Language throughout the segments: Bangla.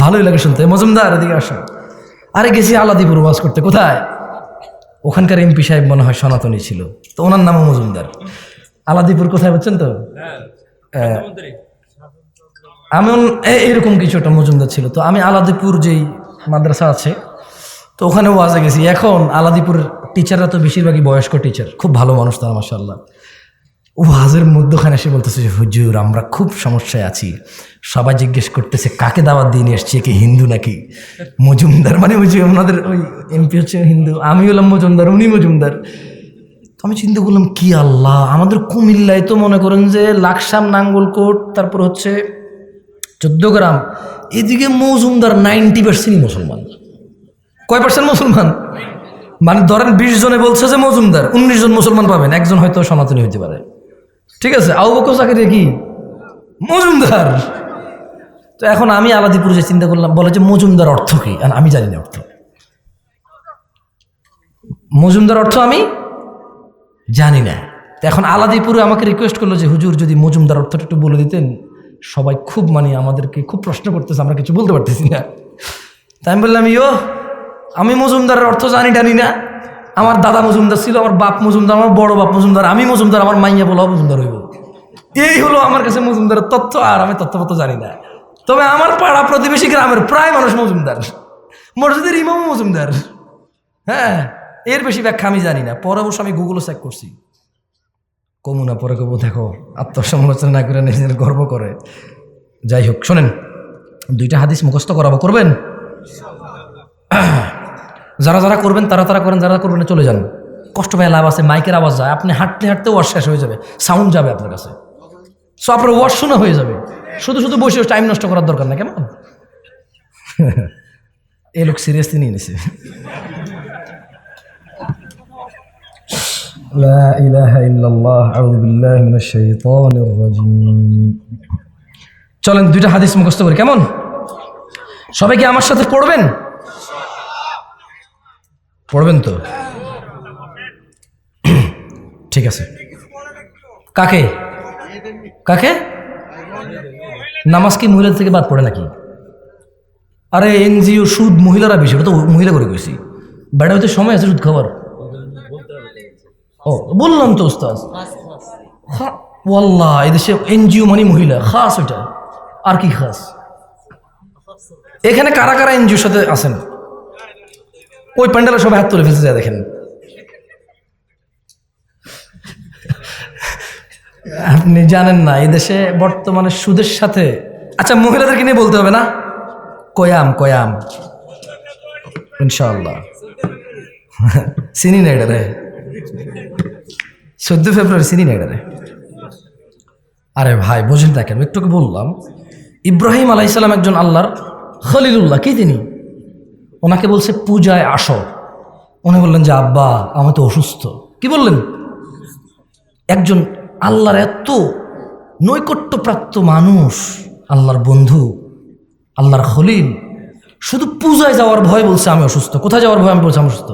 ভালোই লাগে শুনতে। মজুমদার এদিকে আসো। আরে গেছি আলাদিপুর ওয়াজ করতে। কোথায়? ওখানকার এমপি সাহেব মনে হয় সনাতনী ছিল। তো ওনার নামও মজুমদার। আলাদিপুর কোথায় বলছেন তো? এমন এ- এরকম কিছু একটা মজুমদার ছিল। তো আমি আলাদিপুর যেই মাদ্রাসা আছে তো ওখানে ওয়াজে গেছি। এখন আলাদিপুরের টিচাররা তো বেশিরভাগই বয়স্ক টিচার খুব ভালো মানুষ তারা মাসাল্লাহ ওয়াজের মধ্যখানে এসে বলতেছে যে, হুজুর, আমরা খুব সমস্যায় আছি। সবাই জিজ্ঞেস করতেছে, কাকে দাওয়াত দিয়ে নিয়ে এসছি? কি হিন্দু নাকি? মজুমদার মানে ওই যে ওনাদের ওই এমপি হচ্ছে হিন্দু, আমি হলাম মজুমদার, উনি মজুমদার। তো আমি চিন্তা করলাম, কি আল্লাহ, আমাদের কুমিল্লায় তো মনে করেন যে লাকসাম, নাঙ্গলকোট, তারপর হচ্ছে গ্রাম, এদিকে মজুমদার নাইনটি পার্সেন্টই মুসলমান। কয় পার্সেন্ট মুসলমান? মানে ধরেন বিশ জনে বলছে যে মজুমদার, উনিশ জন মুসলমান পাবেন, একজন হয়তো সনাতনী হইতে পারে। ঠিক আছে আউ বকর চাকরি কি? মজুমদার। তো এখন আমি আলাদিপুর যে চিন্তা করলাম, বলে যে মজুমদার অর্থ কি? আর আমি জানি না অর্থ। মজুমদার অর্থ আমি জানি না। তো এখন আলাদিপুরে আমাকে রিকোয়েস্ট করল যে, হুজুর, যদি মজুমদার অর্থটা একটু বলে দিতেন, সবাই খুব মানে আমাদেরকে খুব প্রশ্ন করতেছে, আমরা কিছু বলতে পারতেছি না। তাই আমি বললাম, ইয়ো, আমি মজুমদারের অর্থ জানি টানি না। আমার দাদা মজুমদার ছিল, আমার বাপ মজুমদার, আমার বড় বাপ মজুমদার, আমি মজুমদার, আমার মাইয়া বলা মজুমদার হইব। এই হলো আমার কাছে মজুমদারের তথ্য, আর আমি তথ্যপত্র জানি না। তবে আমার পাড়া প্রতিবেশী গ্রামের প্রায় মানুষ মজুমদার। মসজিদের ইমাম মজুমদার। হ্যাঁ এর বেশি ব্যাখ্যা আমি জানি না। পরে অবশ্য আমি গুগলও চেক করছি। কমু না, পরে কবু দেখো, আত্মসমালোচনা না করে নিজের গর্ব করে। যাই হোক, শোনেন, দুইটা হাদিস মুখস্থ করাবো, করবেন? যারা যারা করবেন তারা তারা করেন যারা করবেন না চলে যান কষ্ট পায় লাভ আছে মাইকের আওয়াজ যায় আপনি হাঁটতে হাঁটতে ওয়াশ শেষ হয়ে যাবে সাউন্ড যাবে আপনার কাছে সো আপনার ওয়াশ শোনা হয়ে যাবে শুধু শুধু বসে টাইম নষ্ট করার দরকার না কেমন এই লোক সিরিয়াসলি নিয়ে নিছে لا إله إلا الله أعوذ بالله من الشيطان الرجيم চলেন দুইটা হাদিস মুখস্থ করি কেমন সবাই কি আমার সাথে পড়বেন পড়বেন তো? ঠিক আছে। কাকে? কাকে? নামাজ কি মহিলাদের থেকে বাদ পড়ে নাকি? আরে এনজিও সুদ মহিলারা বেশি ওটা তো মহিলা করে গেছি বেড়া হইতে সময় আছে সুদ খাবার ও বললাম তো হা, ওয়াল্লাহ এদেশে এনজিও মানে মহিলা খাস ওইটা। আর কি খাস? এখানে কারা কারা এনজিওর সাথে আছেন? ওই প্যান্ডেলে সবাই হাত তুলে যায় দেখেন। আপনি জানেন না এদেশে বর্তমানে সুদের সাথে আচ্ছা মহিলাদেরকে নিয়ে বলতে হবে না? কয়াম কয়াম। ইনশাআল্লাহ। চিনি না এটা রে। চোদ্দ ফেব্রুয়ারি চিনি না এটা রে। আরে ভাই, বোঝেন না কেন, একটুকে বললাম। ইব্রাহিম আলাইসাল্লাম একজন আল্লাহর খলিলুল্লাহ, কি তিনি? ওনাকে বলছে, পূজায় আসো। উনি বললেন যে, আব্বা, আমি তো অসুস্থ। কি বললেন? একজন আল্লাহর এত নৈকট্যপ্রাপ্ত মানুষ, আল্লাহর বন্ধু, আল্লাহর খলিল, শুধু পূজায় যাওয়ার ভয় বলছে, আমি অসুস্থ। কোথায় যাওয়ার ভয়? আমি বলছি, আমি অসুস্থ।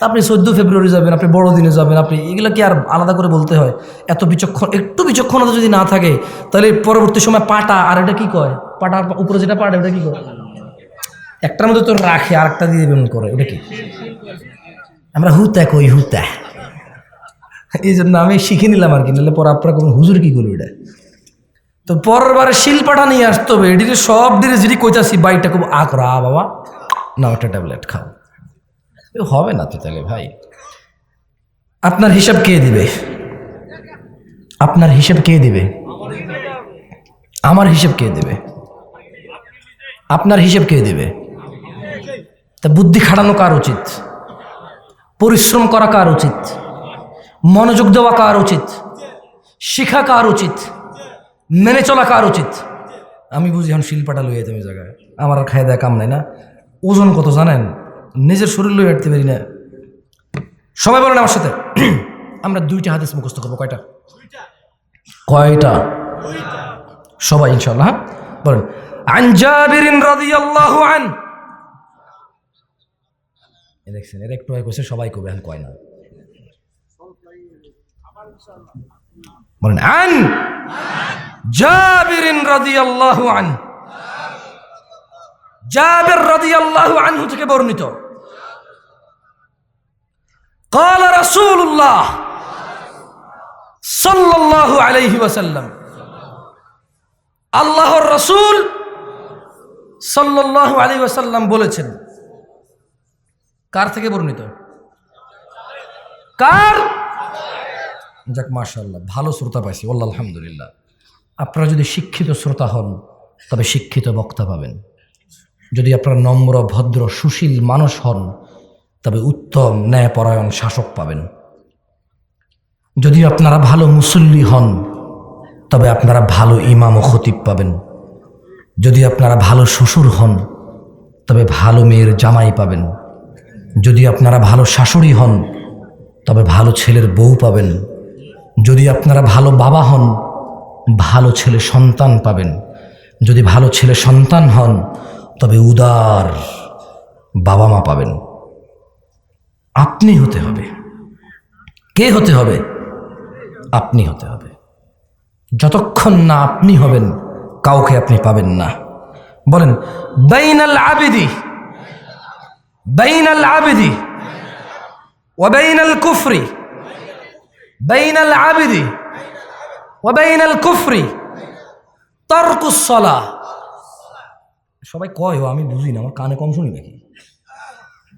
আপনি চোদ্দ ফেব্রুয়ারি যাবেন, আপনি বড়দিনে যাবেন, আপনি এগুলো কি আর আলাদা করে বলতে হয়? এত বিচক্ষণ, একটু বিচক্ষণতা যদি না থাকে, তাহলে পরবর্তী সময় পাটা, আর এটা কি কয়? পাটার উপরে যেটা পাটা ওটা কি কয়? একটার মধ্যে তো রাখে আর একটা দিয়ে বেমন করে। ওটা কি? আমরা হুতা কই হুতা এই জন্য আমি শিখে নিলাম আর কি, নাহলে পরে আপনারা কোনো হুজুর কি করবে এটা? তো পরের বারে শিলপাটা নিয়ে আসতে হবে। এটিতে সব দিনে যেটি কইতাছি বাইকটা খুব আকরা বাবা। না ওটা ট্যাবলেট খাও। হবে না তো তাহলে ভাই। আপনার হিসাব কে দিবে? আপনার হিসাব কে দিবে? আমার হিসাব কে দেবে? আপনার হিসাব কে দেবে? তা বুদ্ধি খাটানো কার উচিত পরিশ্রম করা কার উচিত মনোযোগ দেওয়া কার উচিত শিখা কার উচিত মেনে চলা কার উচিত আমি বুঝি এখন শিল্পাটা লইয়ে তুমি জায়গায় আমার আর খাই দেয় কাম নাই না ওজন কত জানেন নিজের শরীর লইয়ে হাঁটতে পারি না সবাই বলেন আমার সাথে আমরা দুইটা হাদিস মুখস্থ করবো কয়টা কয়টা সবাই ইনশাল্লাহ হ্যাঁ? বলেন عن جابر رضي الله عنه এ দেখছেন এর একটু আগে কইছে সবাই কবে এখন কয় না বলেন عن جابر رضي الله عنه জাবের রাদিয়াল্লাহু আনহু থেকে বর্ণিত قال رسول الله صلى الله عليه وسلم আল্লাহর রসুল সাল্লাল্লাহু আলাইহি ওয়াসাল্লাম বলেছেন কার থেকে বর্ণিত? কার? যাক, মাশাআল্লাহ, ভালো শ্রোতা পাইছি আল্লাহ আলহামদুলিল্লাহ। আপনারা যদি শিক্ষিত শ্রোতা হন, তবে শিক্ষিত বক্তা পাবেন। যদি আপনারা নম্র, ভদ্র, সুশীল মানুষ হন, তবে উত্তম ন্যায়পরায়ণ শাসক পাবেন। যদি আপনারা ভালো মুসল্লি হন, তবে আপনারা ভালো ইমাম ও খতিব পাবেন। যদি আপনারা ভালো শ্বশুর হন, তবে ভালো মেয়ের জামাই পাবেন। যদি আপনারা ভালো শাশুড়ি হন, তবে ভালো ছেলের বউ পাবেন। যদি আপনারা ভালো বাবা হন, ভালো ছেলে সন্তান পাবেন। যদি ভালো ছেলে সন্তান হন, তবে উদার বাবা মা পাবেন। আপনি হতে হবে। কে হতে হবে? আপনি হতে হবে। যতক্ষণ না আপনি হবেন, কাউকে আপনি পাবেন না। বলেন, বাইনাল আবেদি বাইনাল আবেদি ওয়াবাইনাল কুফরি বাইনাল আবেদি ওয়াবাইনাল কুফরি তর্কুসলা সবাই কয় আমি বুঝি না আমার কানে কম শুনি নাকি?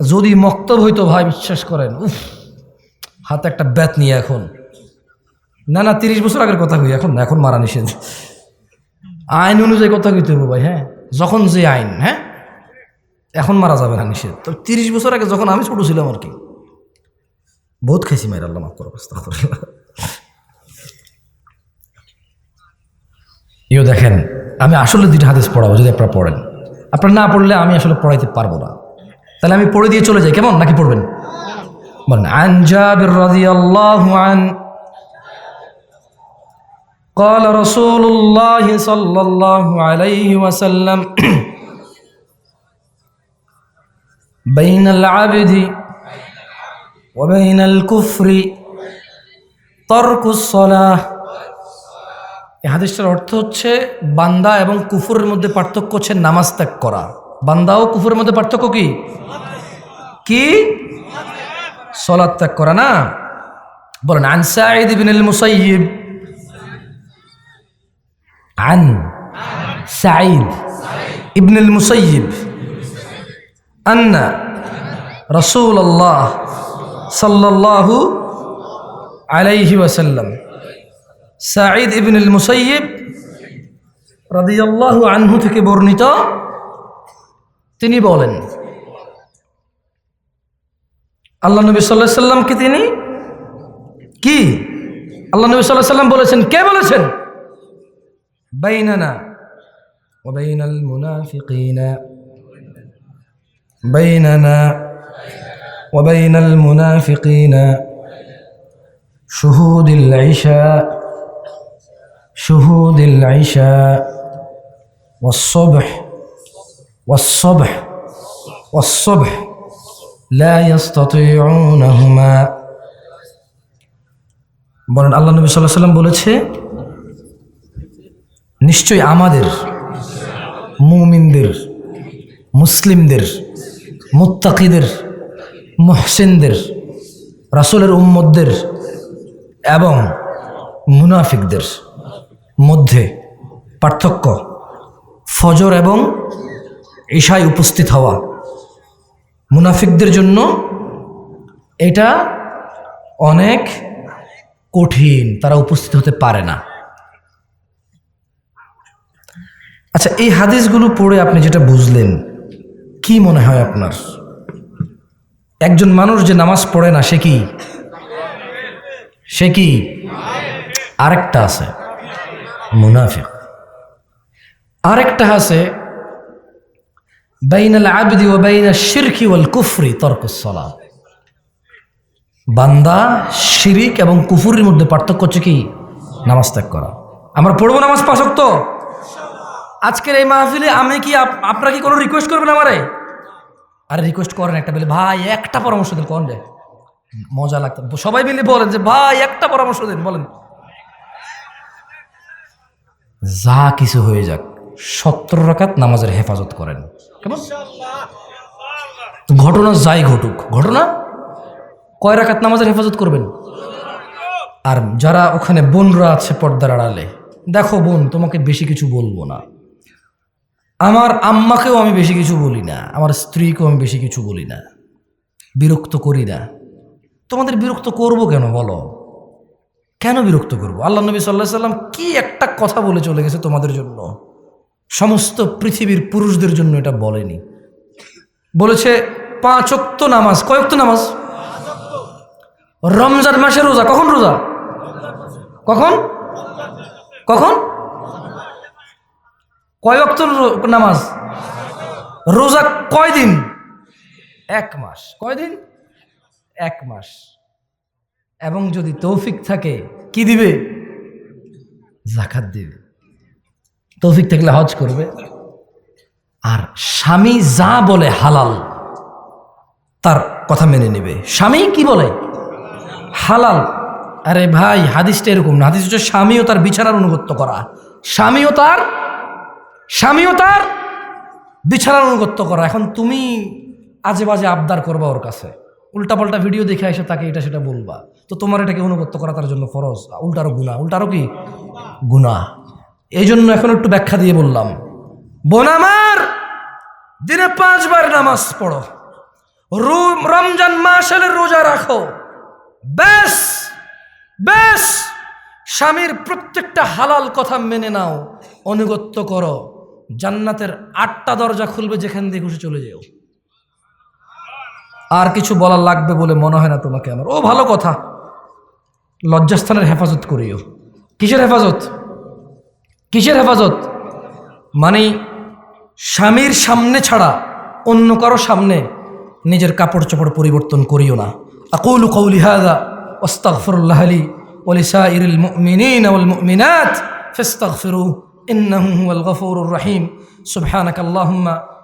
যদি মক্তব হইতো ভাই, বিশ্বাস করেন, উফ, হাতে একটা ব্যাত নিয়ে এখন। না না, তিরিশ বছর আগের কথা কই, এখন এখন মারা নিষেধ। আইন অনুযায়ী কথা কইতে হবে ভাই হ্যাঁ? যখন যে আইন হ্যাঁ? এখন মারা যাবে না নিষেধ তো তিরিশ বছর আগে যখন আমি ছোট ছিলাম আর কি বহুত খেয়েছি মায়ের আল্লাহ মাফ করো আস্তাগফিরুল্লাহ। ইও দেখেন আমি আসলে দুইটা হাদিস পড়াবো যদি আপনারা পড়েন আপনারা না পড়লে আমি আসলে পড়াইতে পারবো না তাহলে আমি পড়ে দিয়ে চলে যাই কেমন নাকি পড়বেন বলেন আন জাবির রাদিয়াল্লাহু আন قال رسول الله صلى الله عليه وسلم بين العبد وبين الكفر ترك الصلاة এই হাদিসটার অর্থ হচ্ছে বান্দা এবং কুফুরের মধ্যে পার্থক্য হচ্ছে নামাজ ত্যাগ করা বান্দা ও কুফুরের মধ্যে পার্থক্য কি কি সলাৎ ত্যাগ করা না বলেন আন সাঈদ ইবনে মুসাইয়িব عن سعيد ابن المسيب أن رسول الله صلى الله عليه وسلم سعيد ابن المسيب رضي الله عنه থেকে বর্ণিত তিনি বলেন আল্লাহ নবী সাল্লাহ সাল্লামকে তিনি কি আল্লাহ নবী সাল্লাহ সাল্লাম বলেছেন কে বলেছেন بيننا وبين المنافقين بيننا وبين المنافقين شهود العشاء شهود العشاء والصبح والصبح والصبح لا يستطيعونهما বলেন আল্লাহ নবী সাল্লাহ সাল্লাম বলেছে নিশ্চয়ই আমাদের মুমিনদের মুসলিমদের মুত্তাকিদের, মুহসিনদের, রাসুলের উম্মদদের এবং মুনাফিকদের মধ্যে পার্থক্য ফজর এবং ঈশায় উপস্থিত হওয়া। মুনাফিকদের জন্য এটা অনেক কঠিন, তারা উপস্থিত হতে পারে না। আচ্ছা এই হাদিসগুলো পড়ে আপনি যেটা বুঝলেন কি মনে হয় আপনার? একজন মানুষ যে নামাজ পড়ে না, সে কি? সে কি? আরেকটা আছে, মুনাফিক। আরেকটা আছে, বাইনাল আবদি ও বাইনা শিরকি ওয়াল কুফরি তর্কসলা বান্দা শিরিক এবং কুফুরির মধ্যে পার্থক্য হচ্ছে কি? নামাজ ত্যাগ করা। আমরা পড়ব নামাজ পাশক তো আজকের এই মাহফিলে আমি কি আপ- আপনারা কি কোনো রিকোয়েস্ট করবেন আমারে? আরে রিকোয়েস্ট করেন একটা বলে, ভাই, একটা পরামর্শ দিন, কোন রে মজা লাগতো। সবাই মিলে বলেন যে, ভাই, একটা পরামর্শ দিন, বলেন। যা কিছু হয়ে যাক, সত্তর রাকাত নামাজের হেফাজত করেন। কেমন? ঘটনা যাই ঘটুক, ঘটনা? কয় রাকাত নামাজের হেফাজত করবেন? আর যারা ওখানে বোনরা আছে পর্দার আড়ালে, দেখো বোন, তোমাকে বেশি কিছু বলব না। আমার আম্মাকেও আমি বেশি কিছু বলি না, আমার স্ত্রীকেও আমি বেশি কিছু বলি না। বিরক্ত করি না। তোমাদের বিরক্ত করব কেন বলো? কেন বিরক্ত করব? আল্লাহ নবী সাল্লাহ সাল্লাম কি একটা কথা বলে চলে গেছে তোমাদের জন্য? সমস্ত পৃথিবীর পুরুষদের জন্য এটা বলেনি। বলেছে, পাঁচ অক্ত নামাজ। কয়ক্ত নামাজ? রমজান মাসে রোজা। কখন রোজা? কখন? কখন? কয় অক্ত নামাজ? রোজা কয় দিন? এক মাস। কয় দিন? এক মাস। এবং যদি তৌফিক থাকে, কি দিবে? জাকাত দিবে। তৌফিক থাকলে হজ করবে। আর স্বামী যা বলে হালাল, তার কথা মেনে নেবে। স্বামী কি বলে? হালাল। আরে ভাই, হাদিসটা এরকম না। হাদিস হচ্ছে স্বামীও তার বিছানার অনুগত্য করা। স্বামীও তার স্বামীও তার বিছানার অনুগত্য করা। এখন তুমি আজে বাজে আবদার করবা ওর কাছে। উল্টাপাল্টা ভিডিও দেখে এসে তাকে এটা সেটা বলবা। তো তোমার এটাকে অনুগত্য করা তার জন্য ফরজ। উল্টারও গুণা উল্টারও কি? গুণা এই জন্য এখন একটু ব্যাখ্যা দিয়ে বললাম। বোন আমার, দিনে পাঁচবার নামাজ পড়ো। রমজান মাস এলে রোজা রাখো। ব্যাস ব্যাস। স্বামীর প্রত্যেকটা হালাল কথা মেনে নাও। অনুগত্য করো। জান্নাতের আটটা দরজা খুলবে যেখান দিয়ে ঘুষে চলে যেও। আর কিছু বলার লাগবে বলে মনে হয় না তোমাকে আমার। ও, ভালো কথা। লজ্জাস্থানের হেফাজত করিও। কিসের হেফাজত? কিসের হেফাজত? মানে স্বামীর সামনে ছাড়া অন্য কারও সামনে নিজের কাপড় চোপড় পরিবর্তন করিও না। আকুল কৌলি হাদা ওস্তাকফরুল্লাহ আলী ওলিসা ইরুল মিনিন মিনাত ফেস্তাকফিরু إنه هو الغفور الرحيم. سبحانك اللهم